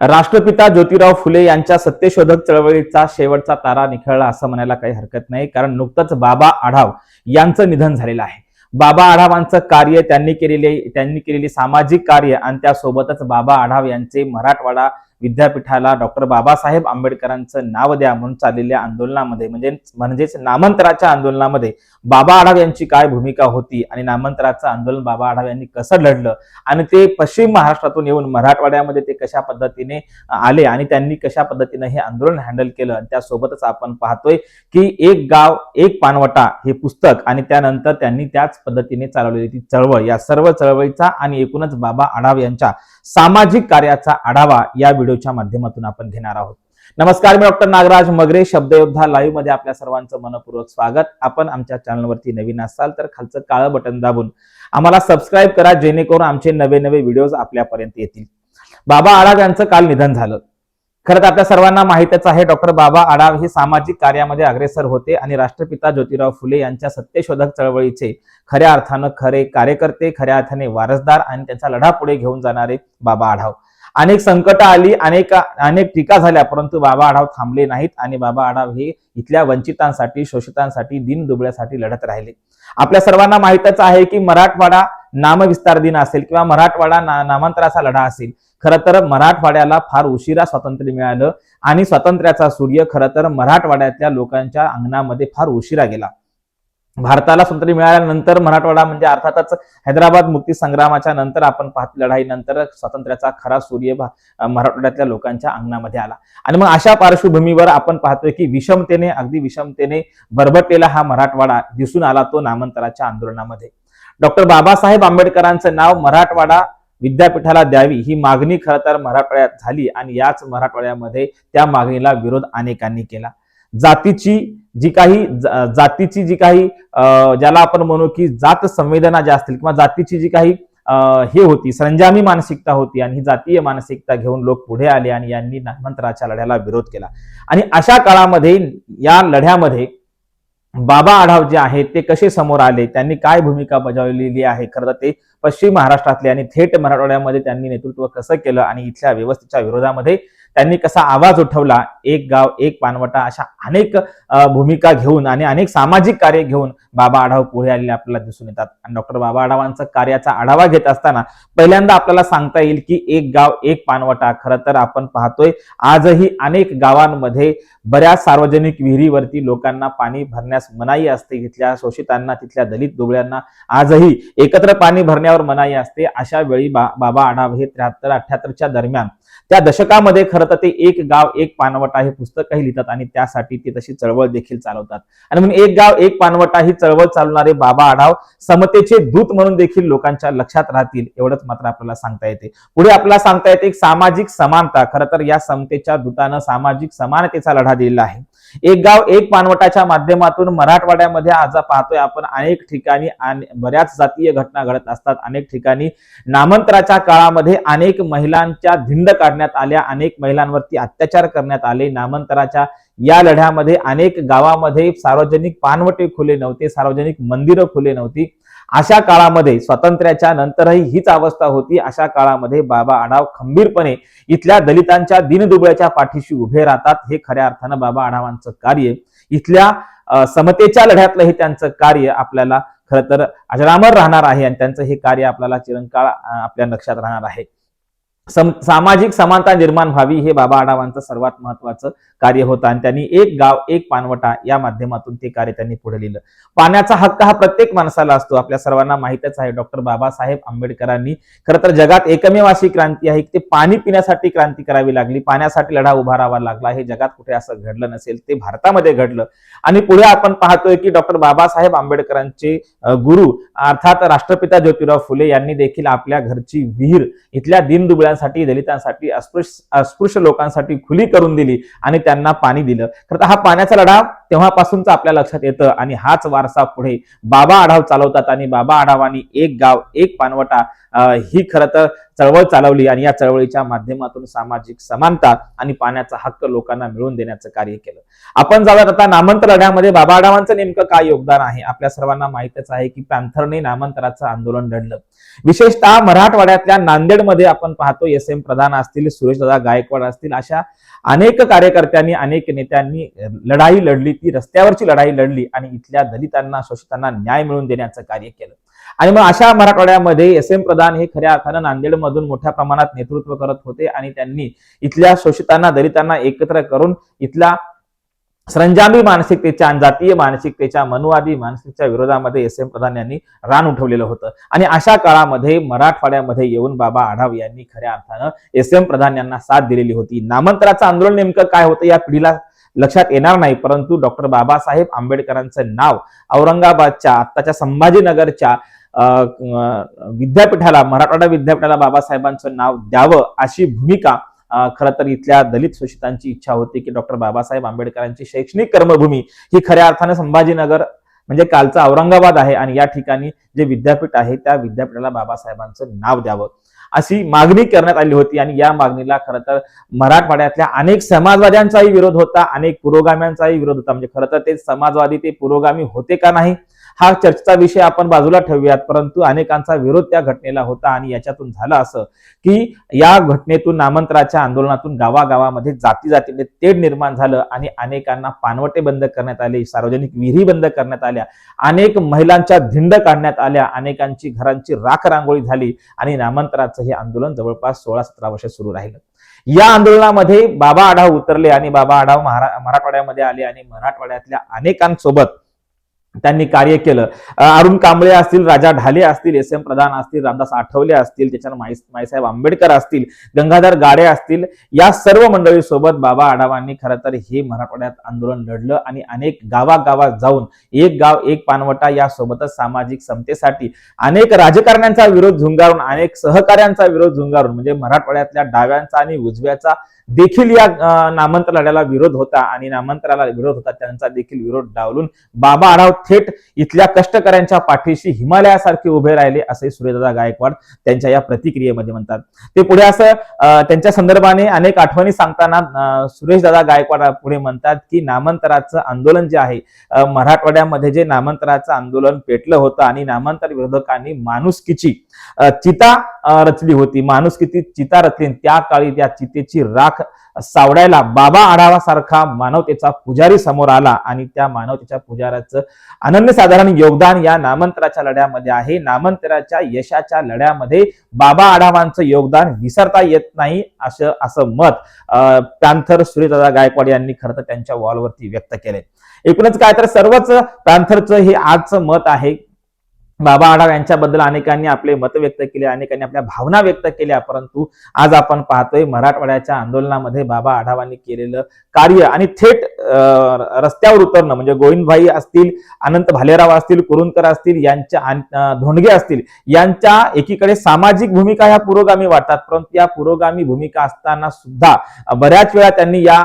राष्ट्रपिता ज्योतिराव फुले यांच्या सत्यशोधक चळवळीचा शेवटचा तारा निखळला असं म्हणायला काही हरकत नाही कारण नुकतंच बाबा आढाव यांचं निधन झालेलं आहे. बाबा आढावांचं कार्य त्यांनी केलेले त्यांनी केलेली सामाजिक कार्य आणि त्यासोबतच बाबा आढाव यांचे मराठवाडा विद्यापीठाला डॉक्टर बाबासाहेब आंबेडकरांचं नाव द्या म्हणून चाललेल्या आंदोलनामध्ये म्हणजे म्हणजेच नामांतराच्या आंदोलनामध्ये बाबा आढाव यांची काय भूमिका होती आणि नामांतराचं आंदोलन बाबा आढाव यांनी कसं लढलं आणि ते पश्चिम महाराष्ट्रातून येऊन मराठवाड्यामध्ये ते कशा पद्धतीने आले आणि त्यांनी कशा पद्धतीने हे आंदोलन हँडल केलं आणि त्यासोबतच आपण पाहतोय की एक गाव एक पानवटा हे पुस्तक आणि त्यानंतर त्यांनी त्याच पद्धतीने चालवलेली ती चळवळ. या सर्व चळवळीचा आणि एकूणच बाबा आढाव यांच्या सामाजिक कार्याचा आढावा या व्हिडिओच्या माध्यमातून आपण घेणार आहोत. नमस्कार मी डॉक्टर नागराज मगरे शब्दयोद्धा लाईव्हमध्ये आपल्या सर्वांचं मनपूर्वक स्वागत. आपण आमच्या चॅनलवरती नवीन असाल तर खालचं काळं बटन दाबून आम्हाला सबस्क्राईब करा जेणेकरून आमचे नवे नवे व्हिडिओज आपल्यापर्यंत येतील. बाबा आढाव यांचं काल निधन झालं. खरं तर आपल्या सर्वांना माहितच आहे डॉक्टर बाबा आढाव हे सामाजिक कार्यामध्ये अग्रेसर होते आणि राष्ट्रपिता ज्योतिराव फुले यांच्या सत्यशोधक चळवळीचे खऱ्या अर्थानं खरे कार्यकर्ते खऱ्या अर्थाने वारसदार आणि त्यांचा लढा पुढे घेऊन जाणारे बाबा आढाव. अनेक संकट आली अनेक अनेक टीका झाल्या परंतु बाबा आढाव थांबले नाहीत आणि बाबा आढाव हे इथल्या वंचितांसाठी शोषितांसाठी दिन दुबळ्यासाठी लढत राहिले. आपल्या सर्वांना माहितच आहे की मराठवाडा नामविस्तार दिन असेल किंवा मराठवाडा ना नामांतराचा लढा असेल खरं तर मराठवाड्याला फार उशिरा स्वातंत्र्य मिळालं आणि स्वातंत्र्याचा सूर्य खरं तर मराठवाड्यातल्या लोकांच्या अंगणामध्ये फार उशिरा गेला. भारताला स्वातंत्र्य मिळाल्यानंतर मराठवाडा म्हणजे अर्थातच हैदराबाद मुक्ती संग्रामाच्या नंतर आपण पाहत लढाईनंतर स्वातंत्र्याचा खरा सूर्य मराठवाड्यातल्या लोकांच्या अंगणामध्ये आला. आणि मग अशा पार्श्वभूमीवर आपण पाहतोय की विषमतेने अगदी विषमतेने बरबटलेला हा मराठवाडा दिसून आला तो नामांतराच्या आंदोलनामध्ये. डॉक्टर बाबासाहेब आंबेडकरांचं नाव मराठवाडा विद्यापीठाला द्यावी ही मागणी खरं तर मराठवाड्यात झाली आणि याच मराठवाड्यामध्ये त्या मागणीला विरोध अनेकांनी केला. जातीची जी काही जातीची जी काही अं, ज्याला आपण म्हणू की जात संवेदना ज्या असतील किंवा जातीची जी काही हे होती संजामी मानसिकता होती आणि ही जातीय मानसिकता घेऊन लोक पुढे आले आणि यांनी नामांतराच्या लढ्याला विरोध केला. आणि अशा काळामध्ये या लढ्यामध्ये बाबा आढाव जे आहेत ते कसे समोर आले त्यांनी काय भूमिका बजावलेली आहे खरं तर ते पश्चिम महाराष्ट्रातले आणि थेट मराठवाड्यामध्ये त्यांनी नेतृत्व कसं केलं आणि इथल्या व्यवस्थेच्या विरोधामध्ये त्यांनी कसा आवाज उठवला एक गाव एक पानवटा अशा अनेक भूमिका घेऊन आणि अनेक सामाजिक कार्य घेऊन बाबा आढाव पुढे आलेले आपल्याला दिसून येतात. आणि डॉक्टर बाबा आढावांचा कार्याचा आढावा घेत असताना पहिल्यांदा आपल्याला सांगता येईल की एक गाव एक पानवटा खरं तर आपण पाहतोय आजही अनेक गावांमध्ये बऱ्याच सार्वजनिक विहिरीवरती लोकांना पाणी भरण्यास मनाई असते. तिथल्या शोषितांना तिथल्या दलित दुबळ्यांना आजही एकत्र पाणी भरण्यावर मनाई असते. अशा वेळी बा, बाबा आढाव हे त्र्याहत्तर अठ्याहत्तरच्या दरम्यान त्या दशकामध्ये खरं तर ते एक गाव एक पानवटा हे पुस्तकही लिहितात आणि त्यासाठी ते तशी चळवळ देखील चालवतात. आणि म्हणून एक गाव एक पानवटा ही चळवळ चालवणारे बाबा आढाव समतेचे दूत म्हणून देखील लोकांच्या लक्षात राहतील एवढंच मात्र आपल्याला सांगता येते. पुढे आपल्याला सांगता येते एक सामाजिक समानता. खरं तर या समतेच्या दूतानं सामाजिक समानतेचा लढा दिलेला आहे. एक गाव एक पानवटाच्या माध्यमातून मराठवाड्यामध्ये आज पाहतोय आपण अनेक ठिकाणी बऱ्याच जातीय घटना घडत असतात. अनेक ठिकाणी नामांतराच्या काळामध्ये अनेक महिलांच्या धिंड काढण्यात आल्या अनेक महिलांवरती अत्याचार करण्यात आले. नामांतराच्या या लढ्यामध्ये अनेक गावामध्ये सार्वजनिक पानवटे खुले नव्हते सार्वजनिक मंदिरं खुले नव्हती. अशा काळामध्ये स्वातंत्र्याच्या नंतरही हीच अवस्था होती. अशा काळामध्ये बाबा आढाव खंबीरपणे इथल्या दलितांच्या दिनदुबळ्याच्या पाठीशी उभे राहतात. हे खऱ्या अर्थानं बाबा आढावांचं कार्य इथल्या समतेच्या लढ्यातलं हे त्यांचं कार्य आपल्याला खरं तर अजरामर राहणार आहे आणि त्यांचं हे कार्य आपल्याला चिरंकाळ आपल्या लक्षात राहणार आहे. सम सामाजिक समानता निर्माण व्हावी हे बाबा आढावांचं सर्वात महत्वाचं कार्य होतं. आणि त्यांनी एक गाव एक पानवटा या माध्यमातून ते कार्य त्यांनी पुढे लिहिलं. पाण्याचा हक्क हा प्रत्येक माणसाला असतो. आपल्या सर्वांना माहितच आहे. डॉक्टर बाबासाहेब आंबेडकरांनी खरं तर जगात एकमेव अशी क्रांती आहे की ते पाणी पिण्यासाठी क्रांती करावी लागली. पाण्यासाठी लढा उभारावा लागला. हे जगात कुठे असं घडलं नसेल ते भारतामध्ये घडलं. आणि पुढे आपण पाहतोय की डॉक्टर बाबासाहेब आंबेडकरांचे गुरु अर्थात राष्ट्रपिता ज्योतिराव फुले यांनी देखील आपल्या घरची विहीर इथल्या दिनदुबळ्यांसाठी दलितांसाठी अस्पृश्य अस्पृश्य लोकांसाठी खुली करून दिली आणि त्यांना पाणी दिलं. तर हा पाण्याचा लढा तेव्हापासूनच आपल्या लक्षात येतं आणि हाच वारसा पुढे बाबा आढाव चालवतात आणि बाबा आढावानी एक गाव एक पानवटा ही खरं तर चळवळ चालवली आणि या चळवळीच्या माध्यमातून सामाजिक समानता आणि पाण्याचा हक्क लोकांना मिळवून देण्याचं कार्य केलं. आपण जाऊयात आता नामांतर लढ्यामध्ये बाबा आढावांचं नेमकं काय योगदान आहे? आपल्या सर्वांना माहितच आहे की पॅन्थरने नामांतराचं आंदोलन लढलं. विशेषतः मराठवाड्यातल्या नांदेडमध्ये आपण पाहतो एस एम प्रधान असतील सुरेशदादा गायकवाड असतील अशा अनेक कार्यकर्त्यांनी अनेक नेत्यांनी लढाई लढली. ती रस्त्यावरची लढाई लढली आणि इथल्या दलितांना शोषितांना न्याय मिळवून देण्याचं कार्य केलं. आणि मग अशा मराठवाड्यामध्ये एस एम प्रधान हे खऱ्या अर्थानं नांदेडमधून मोठ्या प्रमाणात नेतृत्व करत होते आणि त्यांनी इथल्या शोषितांना दलितांना एकत्र करून इथल्या सरंजामी मानसिकतेच्या आणि जातीय मानसिकतेच्या मनुवादी मानसिकतेच्या विरोधामध्ये एस एम प्रधान यांनी रान उठवलेलं होतं. आणि अशा काळामध्ये मराठवाड्यामध्ये येऊन बाबा आढाव यांनी खऱ्या अर्थानं एस एम प्रधान यांना साथ दिलेली होती. नामांतराचं आंदोलन नेमकं काय होतं या पिढीला लक्षात येणार नाही परंतु डॉक्टर बाबासाहेब आंबेडकरांचं नाव औरंगाबादच्या आत्ताच्या संभाजीनगरच्या विद्यापीठाला मराठवाडा विद्यापीठाला बाबासाहेबांचं नाव द्यावं अशी भूमिका खरं तर इथल्या दलित शोषितांची इच्छा होती की डॉक्टर बाबासाहेब आंबेडकरांची शैक्षणिक कर्मभूमी ही खऱ्या अर्थाने संभाजीनगर म्हणजे कालचं औरंगाबाद आहे आणि या ठिकाणी जे विद्यापीठ आहे त्या विद्यापीठाला बाबासाहेबांचं नाव द्यावं अशी मागणी करण्यात आली होती. आणि या मागणीला खरं तर मराठवाड्यातल्या अनेक समाजवाद्यांचाही विरोध होता अनेक पुरोगाम्यांचाही विरोध होता. म्हणजे खरं तर ते समाजवादी ते पुरोगामी होते का नाही हा चर्चेचा विषय आपण बाजूला ठेवूयात परंतु अनेकांचा विरोध त्या घटनेला होता आणि याच्यातून झालं असं की या घटनेतून नामांतराच्या आंदोलनातून गावागावामध्ये जाती जातीने तेढ निर्माण झालं आणि अनेकांना पानवटे बंद करण्यात आले सार्वजनिक विहिरी बंद करण्यात आल्या अनेक महिलांच्या धिंड काढण्यात आल्या अनेकांची घरांची राख रांगोळी झाली आणि नामांतराचं हे आंदोलन जवळपास सोळा सतरा वर्ष सुरू राहिलं. या आंदोलनामध्ये बाबा आढाव उतरले आणि बाबा आढाव महारा मराठवाड्यामध्ये आले आणि मराठवाड्यातल्या अनेकांसोबत त्यांनी कार्य केलं. अरुण कांबळे असतील राजा ढाले असतील एस एम प्रधान असतील रामदास आठवले असतील त्याच्यानं माई माईसाहेब आंबेडकर असतील गंगाधर गाडे असतील या सर्व मंडळीसोबत बाबा आढावांनी खरं तर हे मराठवाड्यात आंदोलन लढलं आणि अनेक गावागावात जाऊन एक गाव एक पानवटा यासोबतच सामाजिक समतेसाठी अनेक राजकारण्यांचा विरोध झुंगारून अनेक सहकाऱ्यांचा विरोध झुंगारून म्हणजे मराठवाड्यातल्या डाव्यांचा आणि उजव्याचा देखील या नामांतर लढ्याला विरोध होता आणि नामांतराला विरोध होता त्यांचा देखील विरोध डावलून बाबा आढाव थेट इथल्या कष्टकऱ्यांच्या पाठीशी हिमालयासारखे उभे राहिले असे सूर्यदादा गायकवाड त्यांच्या या प्रतिक्रियेमध्ये म्हणतात. ते पुढे असं त्यांच्या संदर्भाने अनेक आठवणी सांगताना सुरेशदादा गायकवाड पुढे म्हणतात की नामांतराचं आंदोलन जे आहे मराठवाड्यामध्ये जे नामांतराचं आंदोलन पेटलं होतं आणि नामांतर विरोधकांनी माणुसकीची चिता रचली होती. माणूस किती चिता रचली त्या काळी त्या चितेची राख सावडायला बाबा आढावा सारखा मानवतेचा पुजारी समोर आला आणि त्या मानवतेच्या पुजाराचं अनन्यसाधारण योगदान या नामांतराच्या लढ्यामध्ये आहे. नामांतराच्या यशाच्या लढ्यामध्ये बाबा आढावांचं योगदान विसरता येत नाही असं असं मत अं, पॅन्थर सूर्यदादा गायकवाड यांनी खरं तर त्यांच्या वॉलवरती व्यक्त केले एकूणच काय तर सर्वच पॅन्थरचं हे आजचं मत आहे. बाबा आढाव यांच्याबद्दल अनेकांनी आपले मत व्यक्त केले अनेकांनी आपल्या भावना व्यक्त केल्या. परंतु आज आपण पाहतोय मराठवाड्याच्या आंदोलनामध्ये बाबा आढावांनी केलेलं कार्य आणि थेट रस्त्यावर उतरणं म्हणजे गोविंदभाई असतील अनंत भालेराव असतील कुरुंदकर असतील यांच्या धोंडगे असतील यांच्या एकीकडे सामाजिक भूमिका ह्या पुरोगामी वाटतात परंतु या पुरोगामी भूमिका असताना सुद्धा बऱ्याच वेळा त्यांनी या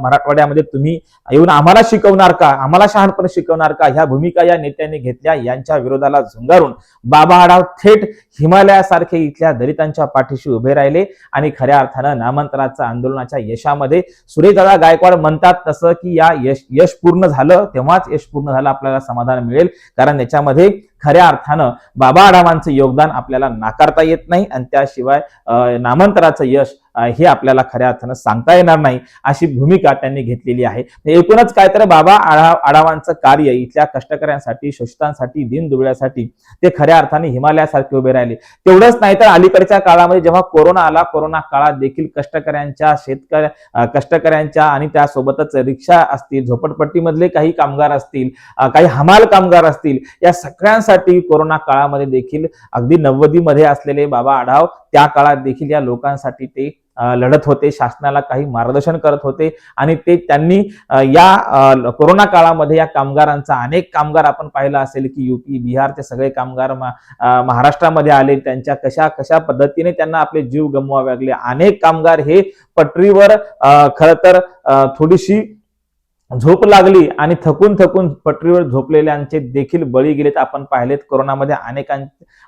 मराठवाड्यामध्ये तुम्ही येऊन आम्हाला शिकवणार का आम्हाला शहाणपणे शिकवणार का ह्या भूमिका या नेत्यांनी घेतल्या यांच्या विरोधाला झुंगारून बाबा आढाव थेट हिमालयासारखे इथल्या दलितांच्या पाठीशी उभे राहिले आणि खऱ्या अर्थानं नामांतराच्या आंदोलनाच्या यशामध्ये सुरेशदादा गायकवाड म्हणतात तसं की या यश यश पूर्ण झालं तेव्हाच यश पूर्ण झालं आपल्याला समाधान मिळेल. कारण याच्यामध्ये खऱ्या अर्थानं बाबा आढावांचं योगदान आपल्याला नाकारता येत नाही आणि त्याशिवाय अं, नामांतराचं यश हे आपल्याला खऱ्या अर्थानं सांगता येणार नाही अशी भूमिका त्यांनी घेतलेली आहे. एकूणच काय तर बाबा आढाव आढावांचं कार्य इथल्या कष्टकऱ्यांसाठी शोषितांसाठी दिनदुबळ्यासाठी ते खऱ्या अर्थाने हिमालयासारखे उभे राहिले. तेवढंच नाही तर अलीकडच्या काळामध्ये जेव्हा कोरोना आला कोरोना काळात देखील कष्टकऱ्यांच्या शेतकऱ्या कष्टकऱ्यांच्या आणि त्यासोबतच रिक्षा असतील झोपडपट्टीमधले काही कामगार असतील काही हमाल कामगार असतील या सगळ्यांसाठी कोरोना काळामध्ये देखील अगदी नव्वदीमध्ये असलेले बाबा आढाव त्या काळात देखील या लोकांसाठी ते लढत होते शासनाला काही मार्गदर्शन करत होते आणि ते त्यांनी या कोरोना काळामध्ये या कामगारांचा अनेक कामगार आपण पाहिलं असेल की युपी बिहारचे सगळे कामगार महाराष्ट्रामध्ये आले त्यांच्या कशा कशा पद्धतीने त्यांना आपले जीव गमवावे लागले. अनेक कामगार हे पटरीवर अं, खरं तर थोडीशी झोप लागली आणि थकून थकून पटरीवर झोपलेल्यांचे देखील बळी गेलेत. आपण पाहिलेत कोरोनामध्ये अनेकां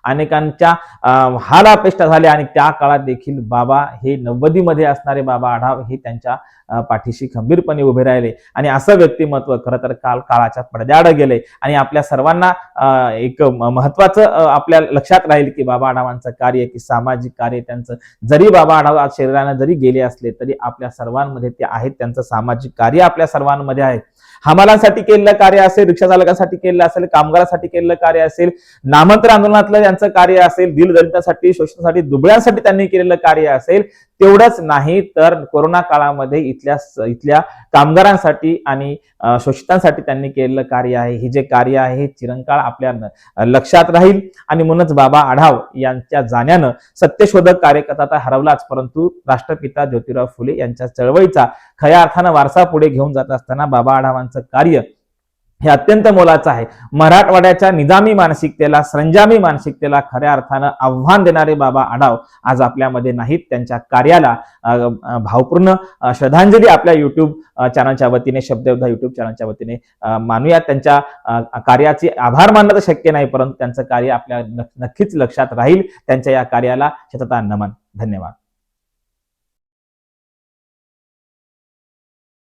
अनेकांच्या अं, हाल अपेष्टा झाल्या आणि त्या काळात देखील बाबा हे नव्वदीमध्ये असणारे बाबा आढाव हे त्यांच्या पाठीशी खंबीरपणे उभे राहिले. आणि असं व्यक्तिमत्व खरं तर काल काळाच्या पडद्याआड गेले. आणि आपल्या सर्वांना एक म- महत्वाचं आपल्या लक्षात राहील की बाबा आढावांचं कार्य की सामाजिक कार्य त्यांचं. जरी बाबा आढाव शरीरानं जरी गेले असले तरी आपल्या सर्वांमध्ये ते आहेत. त्यांचं सामाजिक कार्य आपल्या सर्वांमध्ये आहे हमालांसाठी केलेलं कार्य असेल रिक्षा चालकांसाठी केलेलं असेल कामगारांसाठी केलेलं कार्य असेल नामांतर आंदोलनातलं त्यांचं कार्य असेल दिलदलितांसाठी शोषणासाठी दुबळ्यांसाठी त्यांनी केलेलं कार्य असेल तेवढंच नाही तर कोरोना काळामध्ये इथल्या इथल्या कामगारांसाठी आणि शोषितांसाठी त्यांनी केलेलं कार्य आहे. हे जे कार्य आहे हे चिरंकाळ आपल्या लक्षात राहील. आणि म्हणूनच बाबा आढाव यांच्या जाण्यानं सत्यशोधक कार्यकर्ता तर हरवलाच परंतु राष्ट्रपिता ज्योतिराव फुले यांच्या चळवळीचा खऱ्या अर्थानं वारसा पुढे घेऊन जात असताना बाबा आढावांचं कार्य हे अत्यंत मोलाचं आहे. मराठवाड्याच्या निजामी मानसिकतेला संजामी मानसिकतेला खऱ्या अर्थानं आव्हान देणारे बाबा आढाव आज आपल्यामध्ये नाहीत. त्यांच्या कार्याला भावपूर्ण श्रद्धांजली आपल्या युट्यूब चॅनलच्या वतीने शब्दयोद्धा युट्यूब चॅनलच्या वतीने मानूया त्यांच्या कार्याचे आभार मानणं तर शक्य नाही परंतु त्यांचं कार्य आपल्या नक्कीच लक्षात राहील. त्यांच्या या कार्याला शतता नमन. धन्यवाद.